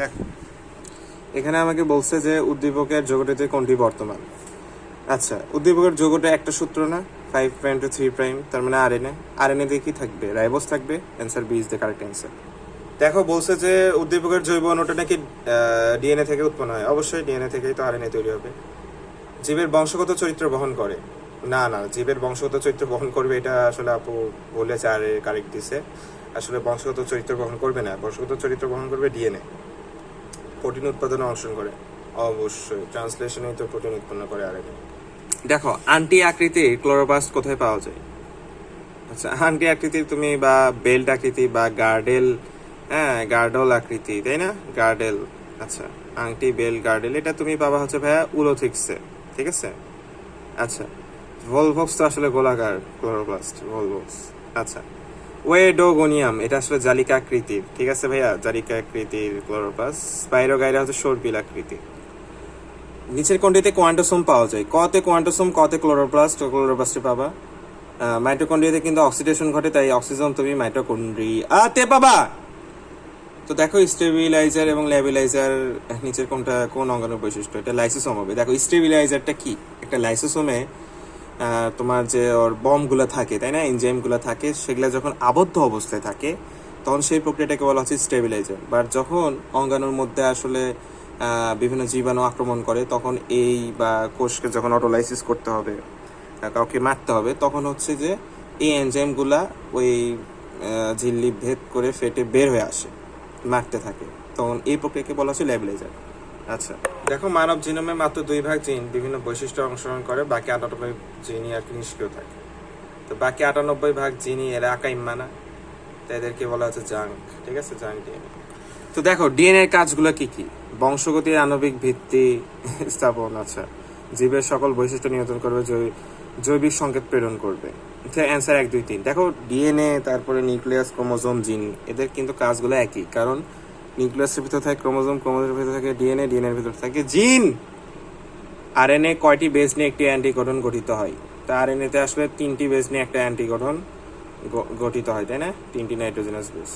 দেখ, এখানে আমাকে বলছে যে উদ্দীপকের যৌগটিতে কোনটি বর্তমান। আচ্ছা উদ্দীপকের যৌগটা একটা সূত্র না? Five prime two three prime তার মানে আর এন আর এন দিয়ে কি থাকবে? রাইবোস থাকবে? Answer B is the correct answer দেখো, বলছে যে উদ্দীপকের জৈব অণুটা নাকি ডিএনএ থেকে উৎপন্ন হয়। অবশ্যই ডিএনএ থেকেই তো আর আরএনএ তৈরি হবে। জীবের বংশগত চরিত্র বহন করে। না না, জীবের বংশগত চরিত্র বহন করবে এটা আসলে আপু বলেছে, আর কারেক্ট দিছে। আসলে বংশগত চরিত্র বহন করবে না। বংশগত চরিত্র বহন করবে ডিএনএ প্রোটিন উৎপাদনে অংশগ্রহণ করে। অবশ্যই ট্রান্সলেশনেই তো প্রোটিন উৎপন্ন করে আরএনএ দেখো আন্টি আকৃতির ক্লোরোপ্লাস্ট কোথায় পাওয়া যায়? আচ্ছা আন্টি আকৃতির তুমি বা বেল্ট আকৃতি বা গার্ডেল হ্যাঁ গার্ডল আকৃতি, তাই না? গার্ডেল আচ্ছা আংটি বেল গার্ডেল, এটা তুমি পাবা হচ্ছে ভাইয়া উলোথিক্সে, ঠিক আছে? আচ্ছা ভলভক্স তো আসলে গোলাকার ক্লোরোপ্লাস্ট, ভলভক্স আচ্ছা। ওয়েডোগোনিয়াম এটা আসলে জালিকা আকৃতির ঠিক আছে ভাইয়া? জালিকা আকৃতির ক্লোরোপ্লাস্ট স্পাইরোগাইরা হচ্ছে সর্পিল আকৃতির নিচের কোনটিতে কোয়ান্টোসোম পাওয়া যায়? কতে কোয়ান্টোসোম, কতে ক্লোরোপ্লাস্ট, ক্লোরোপ্লাস্টে পাবা। মাইটোকন্ড্রিয়াতে কিন্তু অক্সিডেশন ঘটে, তাই অক্সিজেন তুমি মাইটোকন্ড্রি আতে পাবা! তো দেখো স্টেবিলাইজার এবং ল্যাবিলাইজার, নিচের কোনটা, কোন অঙ্গাণুর বৈশিষ্ট্য? এটা লাইসোসোম হবে। দেখো স্টেবিলাইজারটা কি? একটা লাইসোসোমে তোমার যে ওর বমগুলো থাকে, তাই না? এনজাইমগুলো থাকে, সেগুলো যখন আবদ্ধ অবস্থায় থাকে, তখন সেই প্রক্রিয়াটাকে বলা হচ্ছে স্টেবিলাইজার। বাট যখন অঙ্গাণুর মধ্যে আসলে বিভিন্ন জীবাণু আক্রমণ করে, তখন এই বা কোষকে যখন অটোলাইসিস করতে হবে কাউকে মারতে হবে, তখন হচ্ছে যে এই এনজাইমগুলা ওই ঝিল্লি ভেদ করে ফেটে বের হয়ে আসে, মারতে থাকে। তখন এই প্রক্রিয়াকে বলা হচ্ছে ল্যাবিলাইজার। আচ্ছা। দেখো, মানব জিনোমে মাত্র দুই ভাগ জিন বিভিন্ন বৈশিষ্ট্য অংশগ্রহণ করে, বাকি আটানব্বই জিনই আর কি নিষ্ক্রিয় থাকে। তো বাকি আটানব্বই ভাগ জিনই এরা আঁকা ইম্মানা তো এদেরকে বলা হচ্ছে জাঙ্ক। ঠিক আছে? Junk DNA. তো দেখো, ডিএনএ কাজগুলো কি কি? বংশগতির আণবিক ভিত্তি স্থাপন আচ্ছা। জীবের সকল বৈশিষ্ট্য নিয়ন্ত্রণ করবে জৈবিক সংকেত প্রেরণ করবে। অ্যান্সার এক, দুই, তিন। দেখো, ডিএনএ, তারপরে নিউক্লিয়াস, ক্রোমোজোম, জিন, এদের কিন্তু কাজগুলো একই। কারণ নিউক্লিয়াসের ভিতর থাকে, ক্রোমোজোম, ক্রোমোজোমের ভিতর থাকে, ডিএনএ ডিএনএর ভিতর থাকে। জিন! আরএনএ কয়টি বেস নিয়ে একটি অ্যান্টি গঠন গঠিত হয়? তা আর এন এতে আসলে তিনটি বেস নিয়ে একটা অ্যান্টি গঠন গঠিত হয়, তাই না? তিনটি নাইট্রোজেনাস বেস।